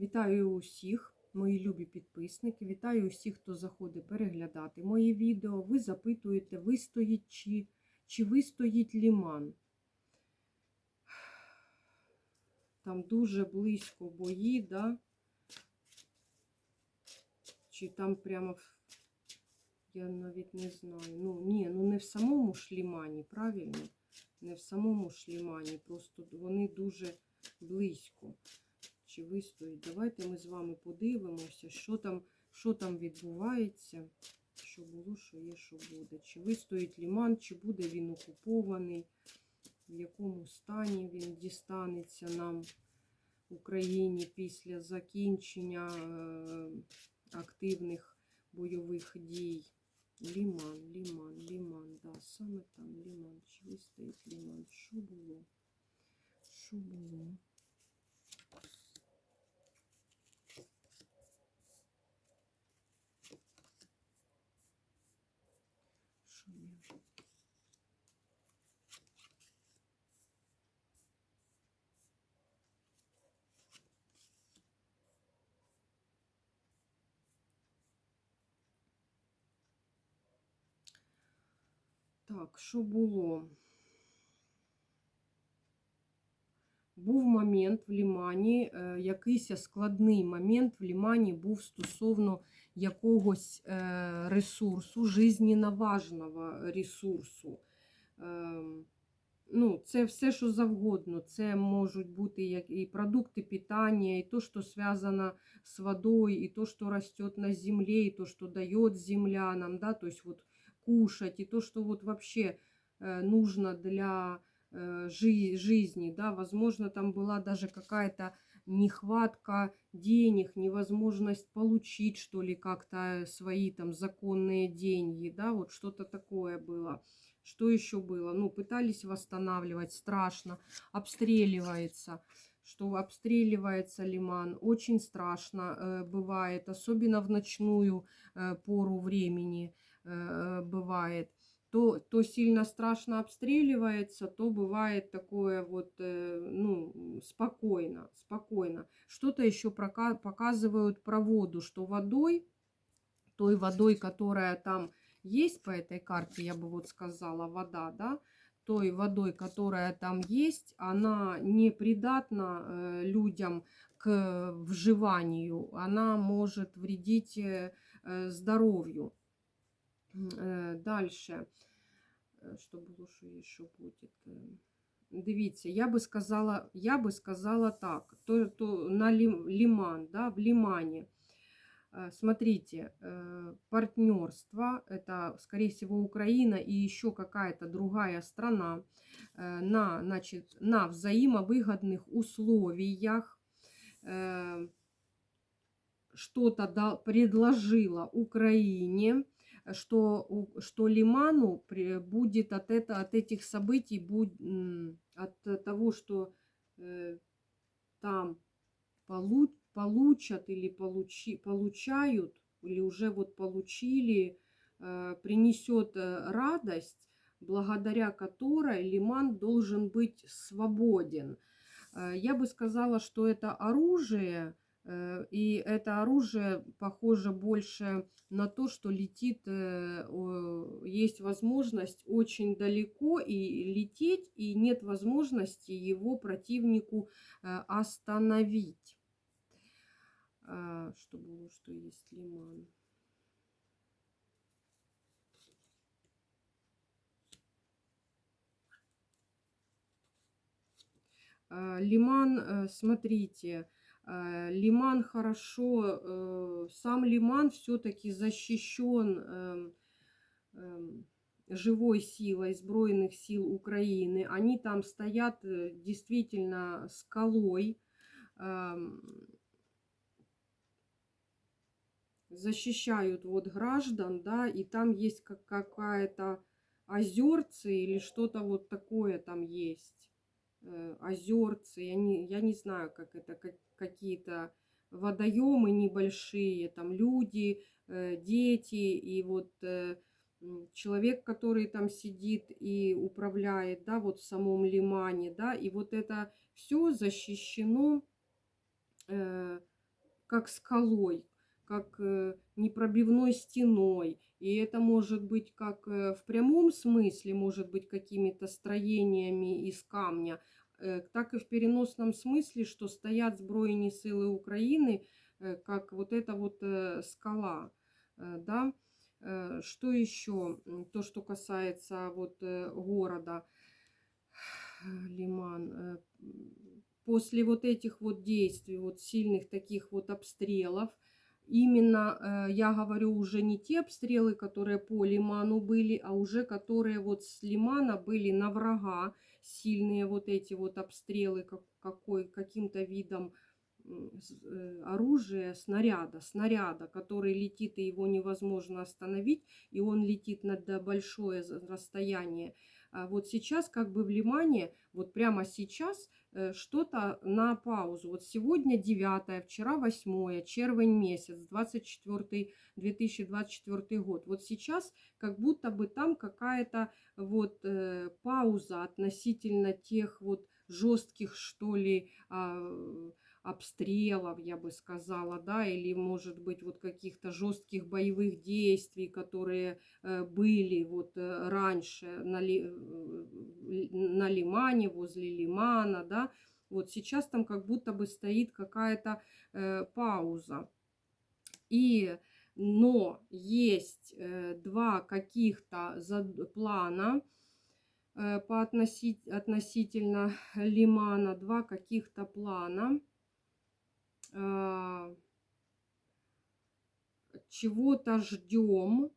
Вітаю усіх, мої любі підписники. Вітаю усіх, хто заходить переглядати мої відео. Ви запитуєте, вистоїть чи, чи вистоїть ліман. Там дуже близько бої, да? Чи там прямо я навіть не знаю. Ну, ні, ну не в самому ж лімані, правильно? Не в самому ж лімані, просто вони дуже близько. Чи вистоїть? Давайте ми з вами подивимося, що там, що там відбувається, що було, що є, що буде. Чи вистоїть ліман, чи буде він окупований, в якому стані він дістанеться нам Україні після закінчення е, активних бойових дій. Ліман, ліман, ліман, да, саме там ліман. Чи вистоїть ліман? Що було? Що було? Що є? Так, що було? Був момент в Лімані, е, якийсь складний момент в Лімані був стосовно якогось е, ресурсу, жизненно важного ресурсу. Ем, Ну, це все, що завгодно. Це можуть бути як і продукти питання, і то, що зв'язано з водою, і то, що росте на землі, і то, що дає земля нам, да, то есть вот кушать, и то, что вот вообще э, нужно для э, жи- жизни, да, возможно, там была даже какая-то нехватка денег, невозможность получить, что ли, как-то свои там законные деньги, да, вот что-то такое было. Что еще было? Ну, пытались восстанавливать, страшно, обстреливается, что обстреливается лиман, очень страшно э, бывает, особенно в ночную э, пору времени э, бывает. То, то сильно страшно обстреливается, то бывает такое вот, э, ну, спокойно, спокойно. Что-то еще показывают про воду, что водой, той водой, которая там есть по этой карте, я бы вот сказала, вода, да, той водой, которая там есть, она не придатна э, людям к вживанию, она может вредить э, э, здоровью. Е, Дальше. Е, Що було, що є, що буде. Е, Дивіться, я би сказала, я би сказала так, то, то на лім, лиман, да, в лимане. Э, Смотрите, э, партнерство, это, скорее всего, Украина и еще какая-то другая страна э, на, значит, на взаимовыгодных условиях э, что-то да- предложила Украине, что, что Лиману будет от, это, от этих событий, буд- м, от того, что э, там полу- получат или получи, получают, или уже вот получили, э, принесет э, радость, благодаря которой Лиман должен быть свободен. Э, Я бы сказала, что это оружие, и это оружие похоже больше на то, что летит, э, есть возможность очень далеко и лететь, и нет возможности его противнику э, остановить. А, Что было, что есть лиман. А, Лиман, э, смотрите, э, Лиман хорошо, э, сам Лиман все-таки защищен эм, эм, живой силой Збройных сил Украины. Они там стоят э, действительно скалой. эм, защищают вот граждан, да, и там есть как какая-то озерцы или что-то вот такое там есть. Э, озерцы, я не, я не знаю, как это, как, какие-то водоемы небольшие, там люди, э, дети, и вот э, человек, который там сидит и управляет, да, вот в самом лимане, да, и вот это все защищено э, как скалой, как э, непробивной стеной. И это может быть как э, в прямом смысле, может быть какими-то строениями из камня, так и в переносном смысле, что стоят Збройні силы Украины, как вот эта вот скала. Да? Что еще? То, что касается вот города Лиман. После вот этих вот действий, вот сильных таких вот обстрелов, именно, э, я говорю, уже не те обстрелы, которые по лиману были, а уже которые вот с лимана были на врага, сильные вот эти вот обстрелы как, какой, каким-то видом э, оружия, снаряда, снаряда, который летит, и его невозможно остановить, и он летит на большое расстояние. А вот сейчас как бы в Лимане, вот прямо сейчас Э, что-то на паузу. Вот сегодня 9, вчера 8, червень месяц, 24 2024 год. Вот сейчас как будто бы там какая-то вот э, пауза относительно тех вот жестких, что ли, э, обстрелов, я бы сказала, да, или, может быть, вот каких-то жестких боевых действий, которые э, были вот э, раньше на, ли, э, на лимане, возле лимана, да, вот сейчас там как будто бы стоит какая-то э, пауза. И, но есть э, два каких-то плана, по относить, относительно лимана, два каких-то плана – чего-то ждем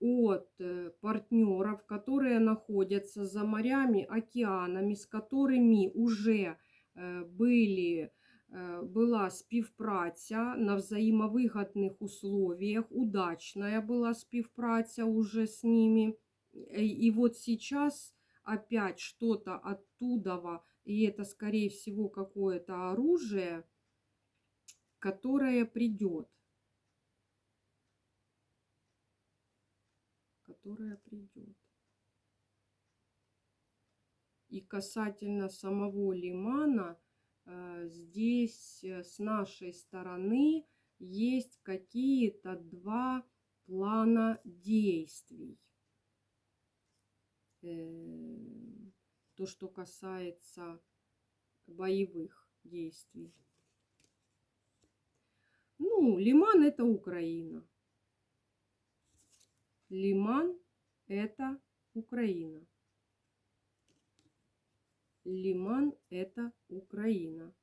от э, партнеров, которые находятся за морями, океанами, с которыми уже э, были, э, была співпраця на взаимовыгодных условиях, удачная была співпраця уже с ними. И вот сейчас опять что-то оттуда, и это скорее всего какое-то оружие – которая придет. Которая придет. И касательно самого лимана, э, здесь э, с нашей стороны есть какие-то два плана действий. Э, то, что касается боевых действий. Ну, Лиман это Украина. Лиман это Украина. Лиман это Украина.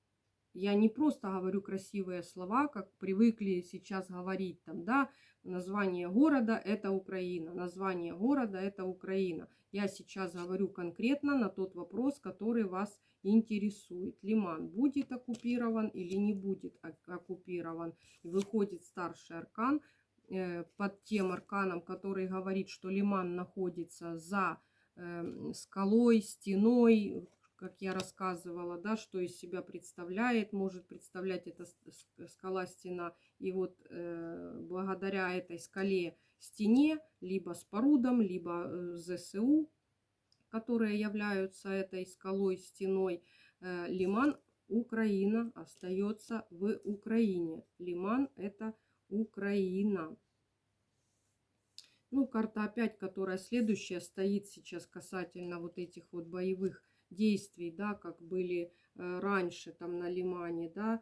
Я не просто говорю красивые слова, как привыкли сейчас говорить там, да, название города это Украина, название города это Украина. Я сейчас говорю конкретно на тот вопрос, который вас интересует. Лиман будет оккупирован или не будет оккупирован. Выходит старший аркан э, под тем арканом, который говорит, что Лиман находится за эм, скалой, стеной, как я рассказывала, да, что из себя представляет, может представлять эта скала, стена. И вот э, благодаря этой скале, стене, либо с порудом, либо э, ЗСУ, которые являются этой скалой, стеной, э, Лиман Украина остается в Украине. Лиман это Украина. Ну, карта опять, которая следующая стоит сейчас касательно вот этих вот боевых действий, да, как были э, раньше там на Лимане, да,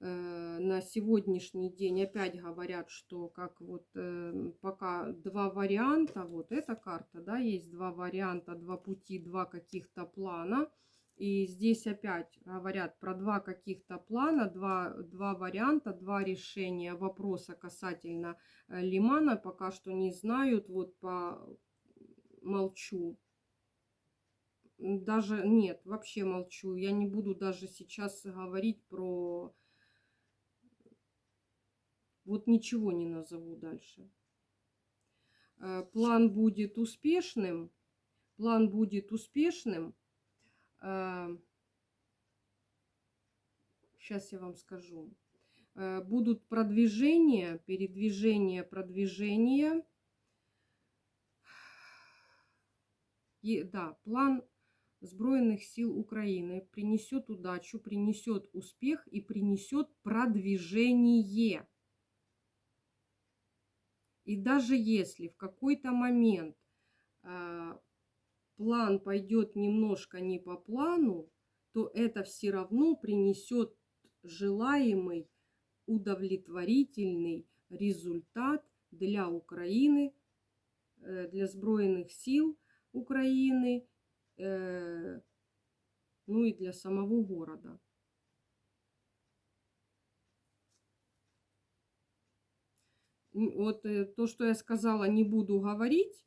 э, на сегодняшний день опять говорят, что как вот э, пока два варианта, вот эта карта, да, есть два варианта, два пути, два каких-то плана. И здесь опять говорят про два каких-то плана, два, два варианта, два решения вопроса касательно Лимана. Пока что не знают, вот по молчу даже нет, вообще молчу. Я не буду даже сейчас говорить про... Вот ничего не назову дальше. Э, план будет успешным. План будет успешным. Сейчас э, я вам скажу. Э, будут продвижения, передвижения, продвижения. И, да, план Збройных сил Украины, принесет удачу, принесет успех и принесет продвижение. И даже если в какой-то момент э, план пойдет немножко не по плану, то это все равно принесет желаемый удовлетворительный результат для Украины, э, для Збройных сил Украины, ну и для самого города. Вот э, то, что я сказала, не буду говорить,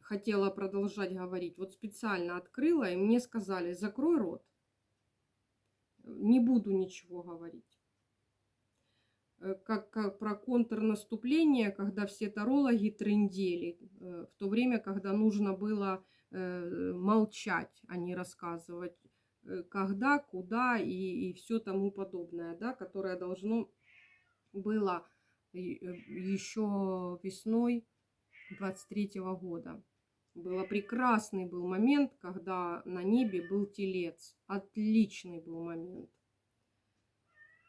хотела продолжать говорить, вот специально открыла, и мне сказали, закрой рот. Не буду ничего говорить. Э, Как, как про контрнаступление, когда все тарологи трындели, э, в то время, когда нужно было э, молчать, а не рассказывать, э, когда, куда и, и все тому подобное, да, которое должно было э, еще весной 23 года. Было прекрасный был момент, когда на небе был телец. Отличный был момент.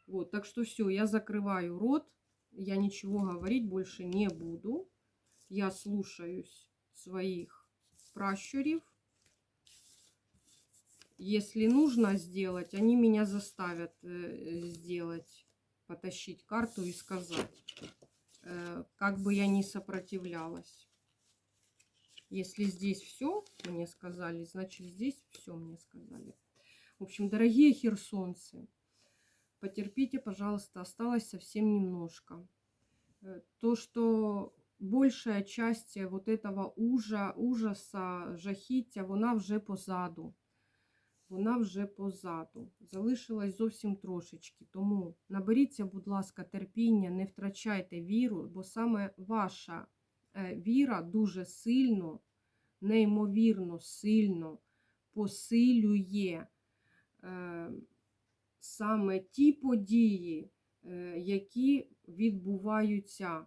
Вот, так что все, я закрываю рот, я ничего говорить больше не буду. Я слушаюсь своих пращурів. Если нужно сделать, они меня заставят э, сделать, потащить карту и сказать, э, как бы я ни сопротивлялась. Если здесь все мне сказали, значит здесь все мне сказали. В общем, дорогие херсонцы, потерпите, пожалуйста, осталось совсем немножко. Э, То, что большая часть вот этого ужа, ужаса, жахіття, вона вже позаду. Вона вже позаду. Залишилась зовсім трошечки. Тому наберіться, будь ласка, терпіння, не втрачайте віру, бо саме ваша е, віра дуже сильно, неймовірно сильно посилює е, саме ті події, е, які відбуваються.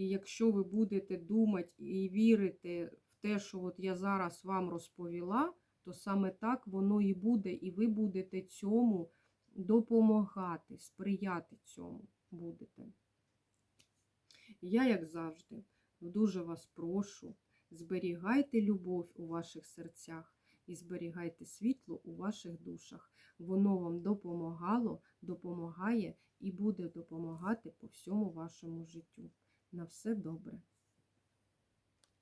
І якщо ви будете думати і вірити в те, що от я зараз вам розповіла, то саме так воно і буде, і ви будете цьому допомагати, сприяти цьому будете. Я, як завжди, дуже вас прошу, зберігайте любов у ваших серцях і зберігайте світло у ваших душах. Воно вам допомагало, допомагає і буде допомагати по всьому вашому життю. На все добре.